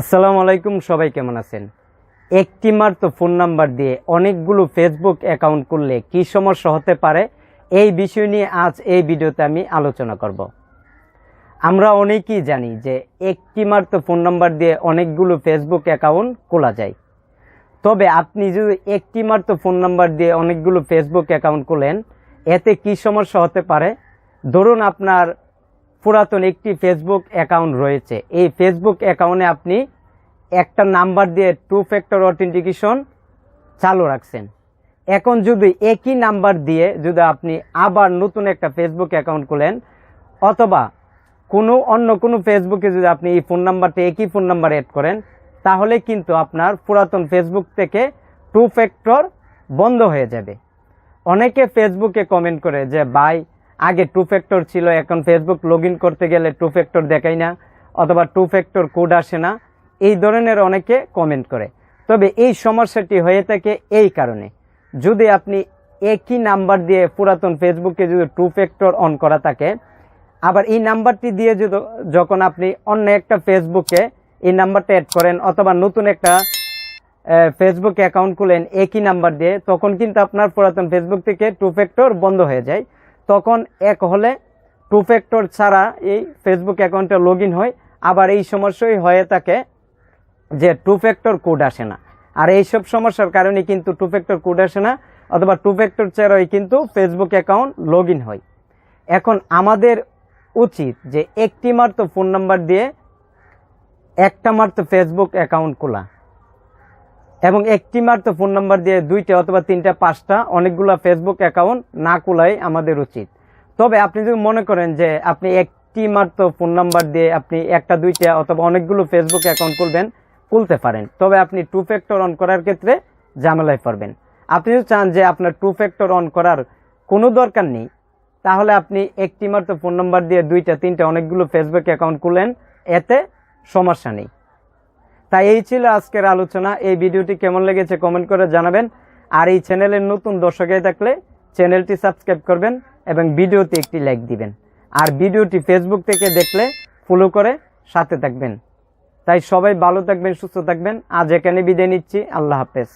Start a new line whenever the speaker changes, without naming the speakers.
আসসালামু আলাইকুম, সবাই কেমন আছেন? একটি মাত্র ফোন নাম্বার দিয়ে অনেকগুলো ফেসবুক অ্যাকাউন্ট করলে কি সমস্যা হতে পারে এই বিষয় নিয়ে আজ এই ভিডিওতে আমি আলোচনা করব। আমরা অনেকেই জানি যে একটি মাত্র ফোন নাম্বার দিয়ে অনেকগুলো ফেসবুক অ্যাকাউন্ট খোলা যায়। তবে আপনি যদি একটি মাত্র ফোন নাম্বার দিয়ে অনেকগুলো ফেসবুক অ্যাকাউন্ট খোলেন, এতে কি সমস্যা হতে পারে? ধরুন আপনার পুরাতন একটি ফেসবুক অ্যাকাউন্ট রয়েছে। এই ফেসবুক অ্যাকাউন্টে আপনি একটা নাম্বার দিয়ে টু ফ্যাক্টর অথেন্টিকেশন চালু রাখছেন। এখন যদি একই নাম্বার দিয়ে যদি আপনি আবার নতুন একটা ফেসবুক অ্যাকাউন্ট খুলেন, অথবা কোনো অন্য কোনো ফেসবুকে যদি আপনি এই ফোন নাম্বারটা একই ফোন নাম্বার অ্যাড করেন, তাহলে কিন্তু আপনার পুরাতন ফেসবুক থেকে টু ফ্যাক্টর বন্ধ হয়ে যাবে। অনেকে ফেসবুকে কমেন্ট করে যে, ভাই আগে টু ফ্যাক্টর ছিল, এখন ফেসবুক লগ করতে গেলে টু ফ্যাক্টর দেখাই না, অথবা টু ফ্যাক্টর কোড আসে না। এই ধরনের অনেকে কমেন্ট করে। তবে এই সমস্যাটি হয়ে থাকে এই কারণে। যদি আপনি একই নাম্বার দিয়ে পুরাতন ফেসবুকে যদি টু ফ্যাক্টর অন করা থাকে, আবার এই নাম্বারটি দিয়ে যদি যখন আপনি অন্য একটা ফেসবুকে এই নাম্বারটা অ্যাড করেন, অথবা নতুন একটা ফেসবুক অ্যাকাউন্ট খুলেন, একই নাম্বার দিয়ে, তখন কিন্তু আপনার পুরাতন ফেসবুক থেকে টু ফ্যাক্টর বন্ধ হয়ে যায়। তখন এক হলে টু ফ্যাক্টর ছাড়া এই ফেসবুক অ্যাকাউন্টে লগ হয়। আবার এই সমস্যাই হয়ে থাকে যে টু ফ্যাক্টর কোড আসে না। আর এইসব সমস্যার কারণে কিন্তু টু ফ্যাক্টর কোড আসে না, অথবা টু ফ্যাক্টর ছাড়াই কিন্তু ফেসবুক অ্যাকাউন্ট লগ হয়। এখন আমাদের উচিত যে একটি মাত্র ফোন নাম্বার দিয়ে একটা মাত্র ফেসবুক অ্যাকাউন্ট খোলা। এবং একটি মাত্র ফোন নাম্বার দিয়ে দুইটা অথবা তিনটা, পাঁচটা অনেকগুলো ফেসবুক অ্যাকাউন্ট না খোলাই আমাদের উচিত। তবে আপনি যদি মনে করেন যে আপনি একটি মাত্র ফোন নাম্বার দিয়ে আপনি একটা, দুইটা অথবা অনেকগুলো ফেসবুক অ্যাকাউন্ট খুলবেন, খুলতে পারেন। তবে আপনি টু ফ্যাক্টর অন করার ক্ষেত্রে ঝামেলায় পড়বেন। আপনি যদি চান যে আপনার টু ফ্যাক্টর অন করার কোনো দরকার নেই, তাহলে আপনি একটি মাত্র ফোন নাম্বার দিয়ে দুইটা, তিনটা অনেকগুলো ফেসবুক অ্যাকাউন্ট খুলেন, এতে সমস্যা নেই। তাই এই ছিল আজকের আলোচনা। এই ভিডিওটি কেমন লেগেছে কমেন্ট করে জানাবেন। আর এই চ্যানেলের নতুন দর্শকে থাকলে চ্যানেলটি সাবস্ক্রাইব করবেন এবং ভিডিওতে একটি লাইক দিবেন। আর ভিডিওটি ফেসবুক থেকে দেখলে ফলো করে সাথে থাকবেন। তাই সবাই ভালো থাকবেন, সুস্থ থাকবেন। আজ এখানে বিদায় নিচ্ছি। আল্লাহ হাফেজ।